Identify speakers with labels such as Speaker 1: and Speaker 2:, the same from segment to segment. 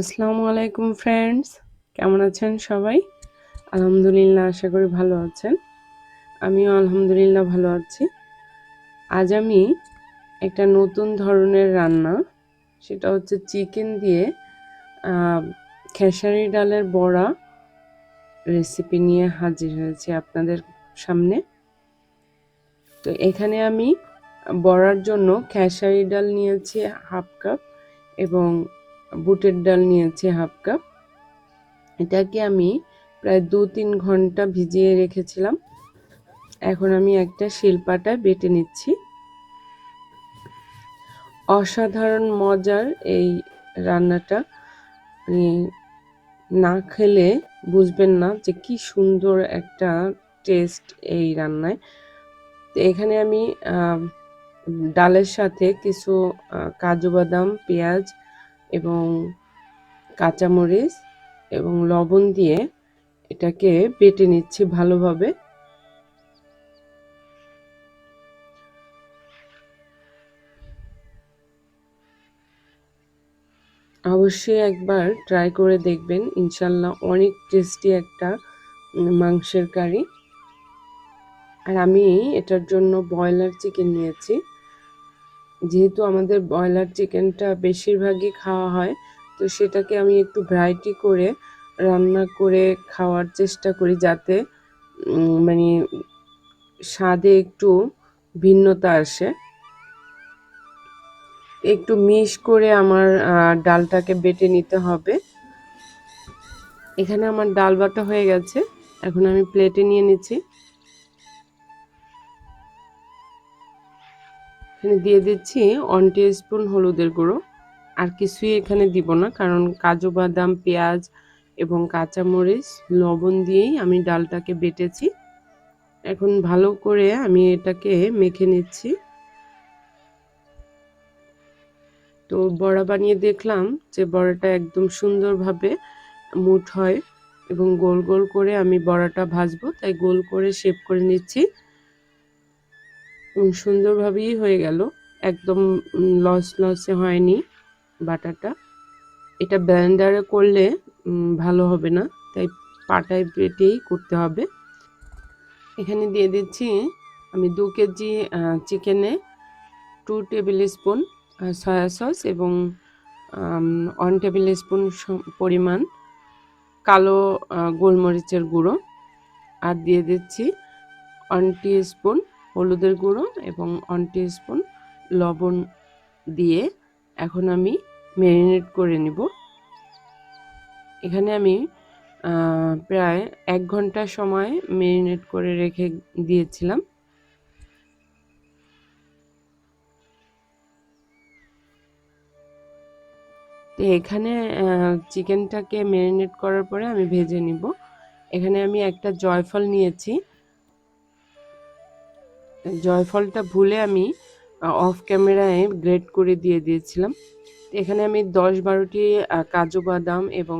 Speaker 1: আসসালামু আলাইকুম ফ্রেন্ডস কেমন আছেন সবাই? আলহামদুলিল্লাহ, আশা করি ভালো আছেন। আমিও আলহামদুলিল্লাহ ভালো আছি। আজ আমি একটা নতুন ধরনের রান্না, সেটা হচ্ছে চিকেন দিয়ে খেসারি ডালের বড়া রেসিপি নিয়ে হাজির হয়েছি আপনাদের সামনে। তো এখানে আমি বড়ার জন্য খেসারি ডাল নিয়েছি হাফ কাপ এবং বুটের ডাল নিয়েছি হাফ কাপ। এটাকে আমি প্রায় দু তিন ঘণ্টা ভিজিয়ে রেখেছিলাম। এখন আমি একটা শিলপাটায় বেটে নিচ্ছি। অসাধারণ মজার এই রান্নাটা। না খেলে বুঝবেন না যে কি সুন্দর একটা টেস্ট এই রান্নায়। তো এখানে আমি ডালের সাথে কিছু কাজু বাদাম, পেঁয়াজ এবং কাঁচামরিচ এবং লবণ দিয়ে এটাকে বেটে নিচ্ছি ভালোভাবে। অবশ্যই একবার ট্রাই করে দেখবেন। ইনশাল্লাহ অনেক টেস্টি একটা মাংসের কারি। আর আমি এটার জন্য ব্রয়লার চিকেন নিয়েছি। যেহেতু আমাদের ব্রয়লার চিকেনটা বেশিরভাগই খাওয়া হয়, তো সেটাকে আমি একটু ভ্যারাইটি করে রান্না করে খাওয়ার চেষ্টা করি যাতে মানে স্বাদে একটু ভিন্নতা আসে। একটু মিশ করে আমার ডালটাকে বেটে নিতে হবে। এখানে আমার ডাল বাটা হয়ে গেছে, এখন আমি প্লেটে নিয়ে নিচ্ছি। এখানে দিয়ে দিচ্ছি ওয়ান স্পুন হলুদের গুঁড়ো। আর কিছুই এখানে দিব না, কারণ কাজু বাদাম, পেঁয়াজ এবং কাঁচামরিচ, লবণ দিয়েই আমি ডালটাকে বেটেছি। এখন ভালো করে আমি এটাকে মেখে নিচ্ছি। তো বড়া বানিয়ে দেখলাম যে বড়াটা একদম সুন্দরভাবে মুঠ হয় এবং গোল গোল করে আমি বড়াটা ভাজবো, তাই গোল করে শেপ করে নিচ্ছি। সুন্দরভাবেই হয়ে গেল। একদম লস লসে হয়নি বাটাটা। এটা ব্লেন্ডারে করলে ভালো হবে না, তাই পাটায় বেটেই করতে হবে। এখানে দিয়ে দিচ্ছি, আমি দু কেজি চিকেনে two tablespoon soya sauce এবং ওয়ান টেবিল স্পুন পরিমাণ কালো গোলমরিচের গুঁড়ো। আর দিয়ে দিচ্ছি ওয়ান স্পুন হলুদের গুঁড়ো এবং ওয়ান স্পুন লবণ দিয়ে এখন আমি ম্যারিনেট করে নিব। এখানে আমি প্রায় এক ঘণ্টা সময় ম্যারিনেট করে রেখে দিয়েছিলাম। তো এখানে চিকেনটাকে ম্যারিনেট করার পরে আমি ভেজে নিব। এখানে আমি একটা জয়ফল নিয়েছি। জয়ফলটা ভুলে আমি অফ ক্যামেরায় গ্রেড করে দিয়ে দিয়েছিলাম। এখানে আমি দশ বারোটি কাজু বাদাম এবং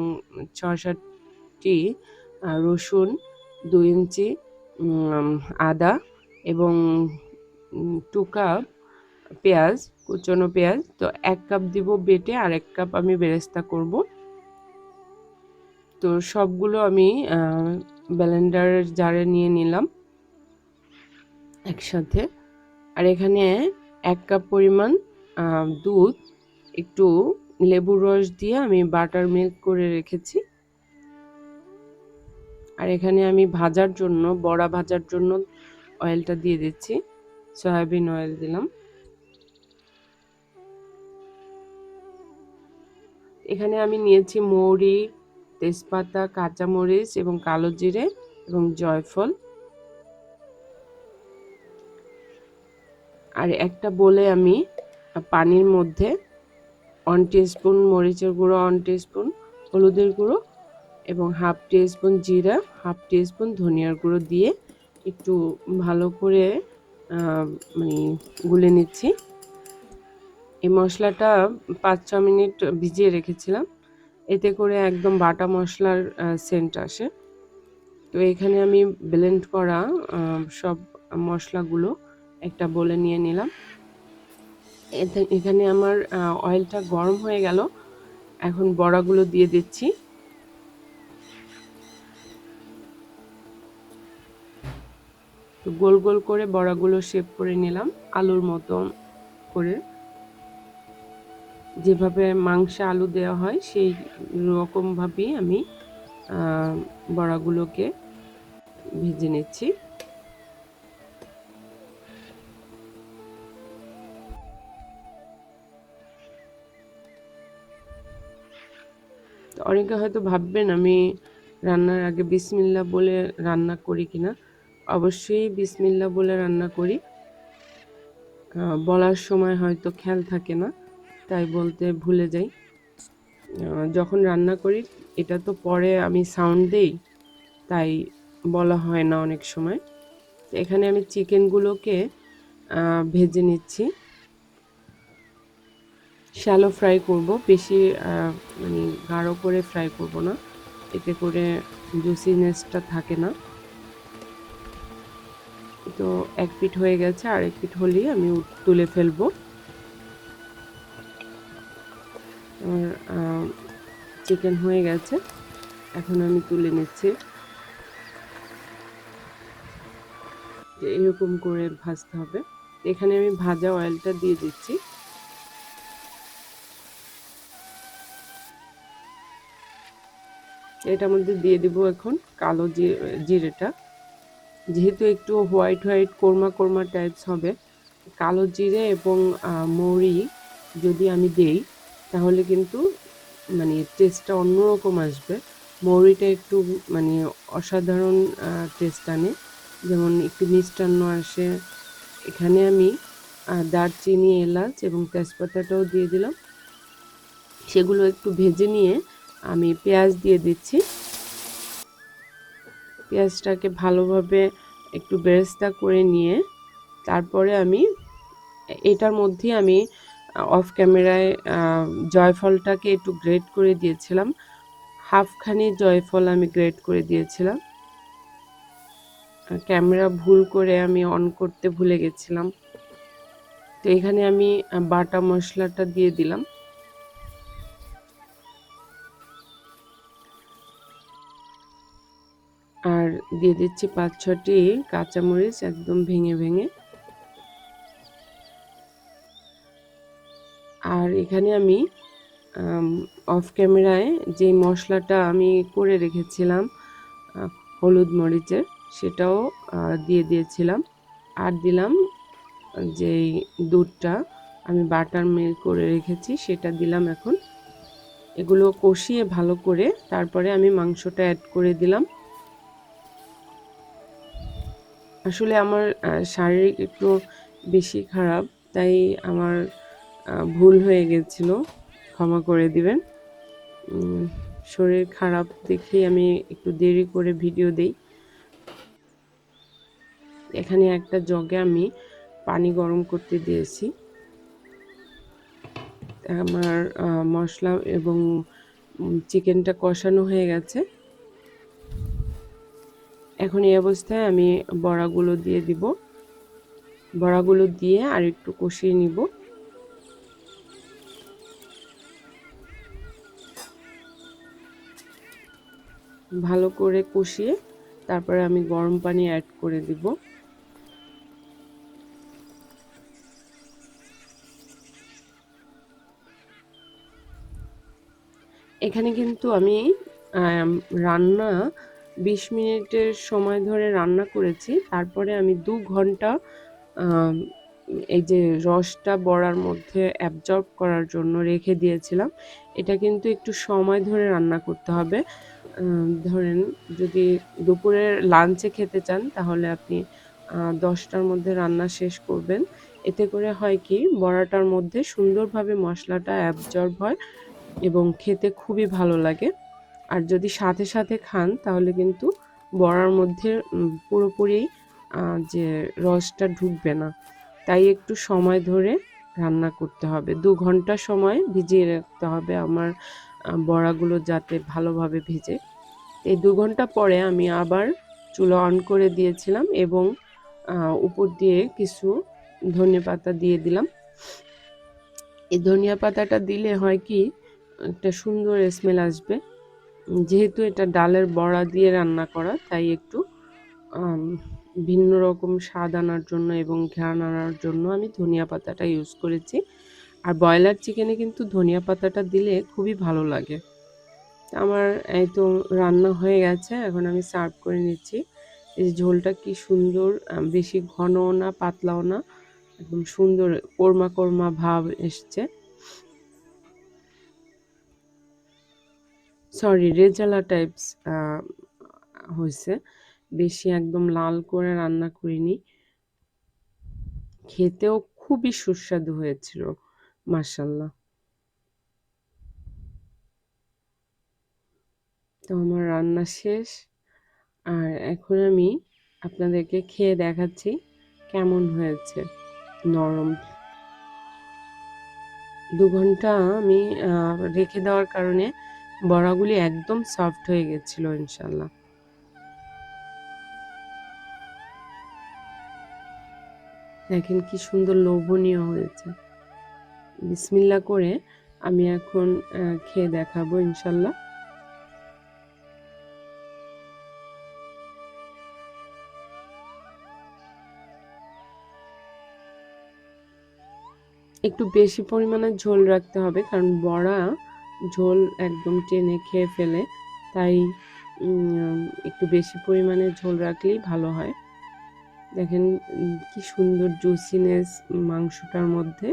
Speaker 1: ছ সাতটি রসুন দু ইঞ্চি আদা এবং টু কাপ পেঁয়াজ, কুচনো পেঁয়াজ। তো এক কাপ দিব বেটে, আর এক কাপ আমি বেরেস্তা করব। তো সবগুলো আমি ব্লেন্ডারের জারে নিয়ে নিলাম। একসাথে। আর এখানে এক কাপ পরিমাণ দুধ, একটু লেবুর রস দিয়ে আমি বাটার মিল্ক করে রেখেছি। আর এখানে আমি ভাজার জন্য, বড়া ভাজার জন্য অয়েলটা দিয়ে দিচ্ছি। সয়াবিন অয়েল দিলাম। এখানে আমি নিয়েছি মৌরি, তেজপাতা, কাঁচামরিচ এবং কালো জিরে এবং জয়ফল। আর একটা বলে আমি পানির মধ্যে ওয়ান স্পুন মরিচের গুঁড়ো ওয়ান স্পুন হলুদের গুঁড়ো এবং হাফ স্পুন জিরা হাফ স্পুন ধনিয়ার গুঁড়ো দিয়ে একটু ভালো করে মানে গুলে নিচ্ছি। এই মশলাটা পাঁচ ছ মিনিট ভিজিয়ে রেখেছিলাম। এতে করে একদম বাটা মশলার সেন্ট আসে। তো এখানে আমি ব্লেন্ড করা সব মশলাগুলো একটা বলে নিয়ে নিলাম। এখানে আমার অয়েলটা গরম হয়ে গেল। এখন বড়াগুলো দিয়ে দিচ্ছি। তো গোল গোল করে বড়াগুলো শেপ করে নিলাম, আলুর মতো করে। যেভাবে মাংসে আলু দেওয়া হয়, সেই রকমভাবেই আমি বড়াগুলোকে ভেজে নিচ্ছি। অনেকে হয়তো ভাববেন আমি রান্নার আগে বিসমিল্লা বলে রান্না করি কিনা। অবশ্যই বিসমিল্লা বলে রান্না করি। বলার সময় হয়তো খেয়াল থাকে না, তাই বলতে ভুলে যাই। যখন রান্না করি, এটা তো পরে আমি সাউন্ড দেই, তাই বলা হয় না অনেক সময়। এখানে আমি চিকেনগুলোকে ভেজে নিচ্ছি। শ্যালো ফ্রাই করব, বেশি মানে গাঢ় করে ফ্রাই করব না। এতে করে জুসিনেসটা থাকে না। তো এক পিঠ হয়ে গেছে, আর এক পিঠ হলেই আমি তুলে ফেলব। আমার চিকেন হয়ে গেছে। এখন আমি তুলে নিচ্ছি। এরকম করে ভাজতে হবে। এখানে আমি ভাজা অয়েলটা দিয়ে দিচ্ছি। এটার মধ্যে দিয়ে দিব এখন, কালো জিরেটা। যেহেতু একটু white white, korma korma types হবে, কালো জিরে এবং মৌরি যদি আমি দেই, তাহলে কিন্তু মানে টেস্টটা অন্যরকম আসবে। মৌরিটা একটু মানে অসাধারণ টেস্ট আনে। যেমন একটু মিষ্টান্ন আসে। এখানে আমি দারচিনি, এলাচ এবং তেজপাতাটাও দিয়ে দিলাম। সেগুলো একটু ভেজে নিয়ে আমি পেঁয়াজ দিয়ে দিচ্ছি। পেঁয়াজটাকে ভালোভাবে একটু বেরেস্তা করে নিয়ে তারপরে আমি এটার মধ্যে আমি অফ ক্যামেরায় জয়ফলটাকে একটু গ্রেট করে দিয়েছিলাম। হাফখানি জয়ফল আমি গ্রেট করে দিয়েছিলাম। ক্যামেরা ভুল করে আমি অন করতে ভুলে গেছিলাম। তো এখানে আমি বাটা মশলাটা দিয়ে দিলাম। দিয়ে দিচ্ছি পাঁচ ছটি কাঁচামরিচ একদম ভেঙে ভেঙে। আর এখানে আমি অফ ক্যামেরায় যে মশলাটা আমি করে রেখেছিলাম হলুদ মরিচের, সেটাও দিয়ে দিয়েছিলাম। আর দিলাম যেই দুধটা আমি বাটার মিল করে রেখেছি, সেটা দিলাম এখন। এগুলো কষিয়ে ভালো করে, তারপরে আমি মাংসটা অ্যাড করে দিলাম। আসলে আমার শারীরিক একটু বেশি খারাপ, তাই আমার ভুল হয়ে গেছিল। ক্ষমা করে দিবেন। শরীর খারাপ দেখেই আমি একটু দেরি করে ভিডিও দেই। এখানে একটা জগে আমি পানি গরম করতে দিয়েছি। আমার মশলা এবং চিকেনটা কষানো হয়ে গেছে। এখন এই অবস্থায় আমি বড়াগুলো দিয়ে দিব। বড়াগুলো দিয়ে আর একটু কষিয়ে নিব। ভালো করে কষিয়ে তারপরে আমি গরম পানি অ্যাড করে দিব। এখানে কিন্তু আমি, রান্না বিশ মিনিটের সময় ধরে রান্না করেছি। তারপরে আমি দু ঘণ্টা এই যে রসটা বড়ার মধ্যে অ্যাবজর্ব করার জন্য রেখে দিয়েছিলাম। এটা কিন্তু একটু সময় ধরে রান্না করতে হবে। ধরেন যদি দুপুরের লাঞ্চে খেতে চান, তাহলে আপনি দশটার মধ্যে রান্না শেষ করবেন। এতে করে হয় কি, বড়াটার মধ্যে সুন্দরভাবে মশলাটা অ্যাবজর্ব হয় এবং খেতে খুবই ভালো লাগে। আর যদি সাথে সাথে খান, তাহলে কিন্তু বড়ার মধ্যে পুরোপুরি যে রসটা ঢুকবে না। তাই একটু সময় ধরে রান্না করতে হবে। দু ঘণ্টা সময় ভিজিয়ে রাখতে হবে আমার বড়াগুলো যাতে ভালোভাবে ভেজে। এই দু ঘণ্টা পরে আমি আবার চুলো অন করে দিয়েছিলাম এবং উপর দিয়ে কিছু ধনে পাতা দিয়ে দিলাম। এই ধনিয়া পাতাটা দিলে হয় কি, একটা সুন্দর স্মেল আসবে। যেহেতু এটা ডালের বড়া দিয়ে রান্না করা, তাই একটু ভিন্ন রকম স্বাদ আনার জন্য এবং ঘ্রাণ আনার জন্য আমি ধনিয়া পাতাটা ইউজ করেছি। আর ব্রয়লার চিকেনে কিন্তু ধনিয়া পাতাটা দিলে খুবই ভালো লাগে। আমার এই তো রান্না হয়ে গেছে, এখন আমি সার্ভ করে নিচ্ছি। এই ঝোলটা কি সুন্দর বেশি ঘনও না, পাতলাও না, একদম সুন্দর কোরমা কোরমা ভাব এসছে। সরি রেজালা টাইপস হয়েছে বেশি একদম লাল করে রান্না করিনি। খেতেও খুবই সুস্বাদু হয়েছিল মার্শাল্লাহ তো আমার রান্না শেষ। আর এখন আমি আপনাদেরকে খেয়ে দেখাচ্ছি কেমন হয়েছে, নরম। দু ঘণ্টা আমি রেখে দেওয়ার কারণে বড়াগুলি একদম সফট হয়ে গেছিল, ইনশাল্লাহ। দেখেন কি সুন্দর লোভনীয় হয়েছে। বিসমিল্লা করে আমি এখন খেয়ে দেখাবো, ইনশাল্লাহ। একটু বেশি পরিমাণে ঝোল রাখতে হবে, কারণ বড়া ঝোল একদম টেনে খেয়ে ফেলে, তাই একটু বেশি পরিমাণে ঝোল রাখলেই ভালো হয়। দেখেন কি সুন্দর জুসিনেস মাংসটার মধ্যে।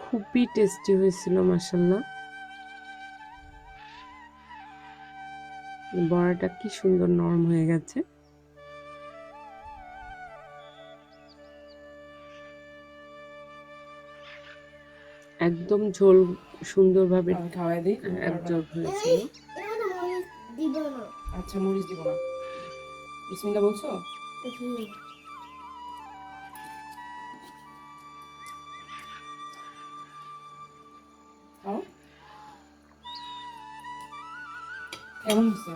Speaker 1: খুবই টেস্টি হয়েছিল মাসাল্লাহ বড়াটা কি সুন্দর নরম হয়ে গেছে। একদম ঝোল সুন্দরভাবে
Speaker 2: খাওয়াই দিই
Speaker 1: অ্যাবজর্ব হয়েছিল।
Speaker 2: আচ্ছা মরিচ দিব না। বিসমিল্লা বলছো? কেমন হয়েছে?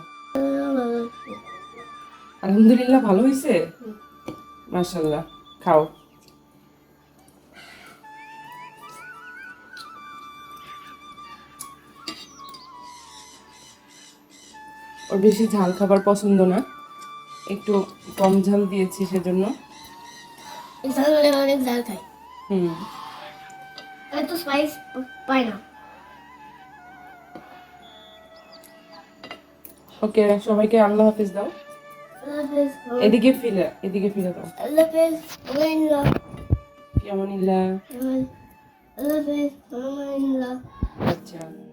Speaker 2: আলহামদুলিল্লাহ ভালো হয়েছে? মাশাল্লাহ খাও। ওর বেশি ঝাল খাবার পছন্দ না। একটু কম ঝাল দিয়েছি সেজন্য।
Speaker 3: ঝাল অনেক ঝাল খাই।
Speaker 2: হুম।
Speaker 3: এত স্পাইস পাই না।
Speaker 2: ওকে সবাইকে আল্লাহ হাফিজ দাও। এদিকে ফিরে এদিকে ফিরে দাও।
Speaker 3: আল্লাহ হাফেজ। আল্লাহ আমানিল্লাহ
Speaker 2: আচ্ছা।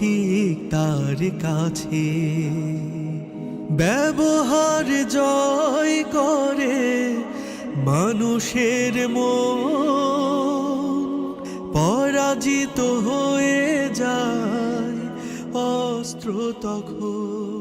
Speaker 4: ঠিক তার কাছে। ব্যবহার জয় করে মানুষের মন। পরাজিত হয়ে যায় অস্ত্র তখন।